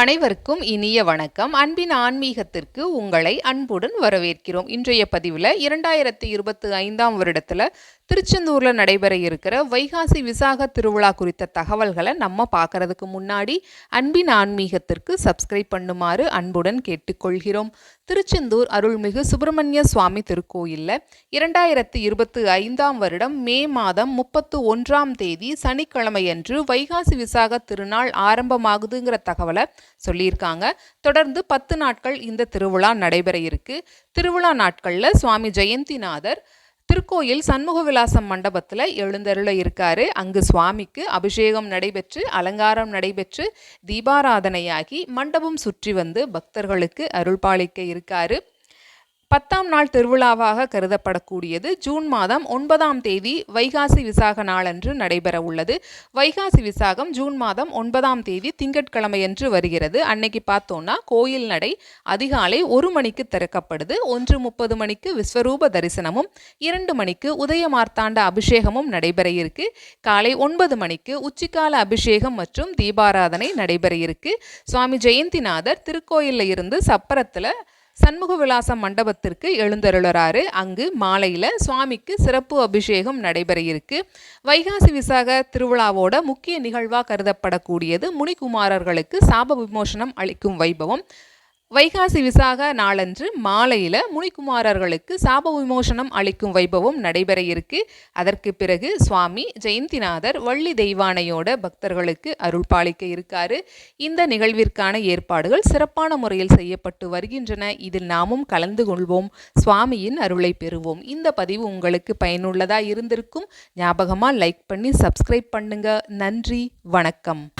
அனைவருக்கும் இனிய வணக்கம். அன்பின் ஆன்மீகத்திற்கு உங்களை அன்புடன் வரவேற்கிறோம். இன்றைய பதிவில் இரண்டாயிரத்தி இருபத்தி ஐந்தாம் வருடத்தில் திருச்செந்தூரில் நடைபெற இருக்கிற வைகாசி விசாக திருவிழா குறித்த தகவல்களை நம்ம பார்க்கறதுக்கு முன்னாடி அன்பின் ஆன்மீகத்திற்கு சப்ஸ்கிரைப் பண்ணுமாறு அன்புடன் கேட்டுக்கொள்கிறோம். திருச்செந்தூர் அருள்மிகு சுப்பிரமணிய சுவாமி திருக்கோயிலில் இரண்டாயிரத்தி இருபத்தி ஐந்தாம் வருடம் மே மாதம் முப்பத்து ஒன்றாம் தேதி சனிக்கிழமையன்று வைகாசி விசாக திருநாள் ஆரம்பமாகுதுங்கிற தகவலை சொல்லியிருக்காங்க. தொடர்ந்து பத்து நாட்கள் இந்த திருவிழா நடைபெற இருக்கு. திருவிழா நாட்களில் சுவாமி ஜெயந்திநாதர் திருக்கோயில் சண்முக விலாசம் மண்டபத்தில் எழுந்தருள இருக்காரு. அங்கு சுவாமிக்கு அபிஷேகம் நடைபெற்று அலங்காரம் நடைபெற்று தீபாராதனையாகி மண்டபம் சுற்றி வந்து பக்தர்களுக்கு அருள்பாலிக்க இருக்காரு. பத்தாம் நாள் திருவிழாவாக கருதப்படக்கூடியது ஜூன் மாதம் ஒன்பதாம் தேதி வைகாசி விசாக நாளன்று நடைபெற உள்ளது. வைகாசி விசாகம் ஜூன் மாதம் ஒன்பதாம் தேதி திங்கட்கிழமையன்று வருகிறது. அன்னைக்கு பார்த்தோன்னா கோயில் நடை அதிகாலை ஒரு மணிக்கு திறக்கப்படுது. ஒன்று முப்பது மணிக்கு விஸ்வரூப தரிசனமும் இரண்டு மணிக்கு உதயமார்த்தாண்ட அபிஷேகமும் நடைபெற இருக்கு. காலை ஒன்பது மணிக்கு உச்சிக்கால அபிஷேகம் மற்றும் தீபாராதனை நடைபெற இருக்கு. சுவாமி ஜெயந்திநாதர் திருக்கோயிலில் இருந்து சப்பரத்தில் சண்முக விலாசம் மண்டபத்திற்கு எழுந்தருளறாரு. அங்கு மாலையில் சுவாமிக்கு சிறப்பு அபிஷேகம் நடைபெற இருக்கு வைகாசி விசாக திருவிழாவோட முக்கிய நிகழ்வாக கருதப்படக்கூடியது முனிகுமாரர்களுக்கு சாப விமோசனம் அளிக்கும் வைபவம். வைகாசி விசாக நாளன்று மாலையில் முனிக்குமாரர்களுக்கு சாப விமோசனம் அளிக்கும் வைபவம் நடைபெற இருக்கு. அதற்கு பிறகு சுவாமி ஜெயந்திநாதர் வள்ளி தெய்வானையோட பக்தர்களுக்கு அருள் பாலிக்க இருக்காரு. இந்த நிகழ்விற்கான ஏற்பாடுகள் சிறப்பான முறையில் செய்யப்பட்டு வருகின்றன. இதில் நாமும் கலந்து கொள்வோம். சுவாமியின் அருளை பெறுவோம். இந்த பதிவு உங்களுக்கு பயனுள்ளதாக இருந்திருக்கும். ஞாபகமாக லைக் பண்ணி சப்ஸ்கிரைப் பண்ணுங்க. நன்றி. வணக்கம்.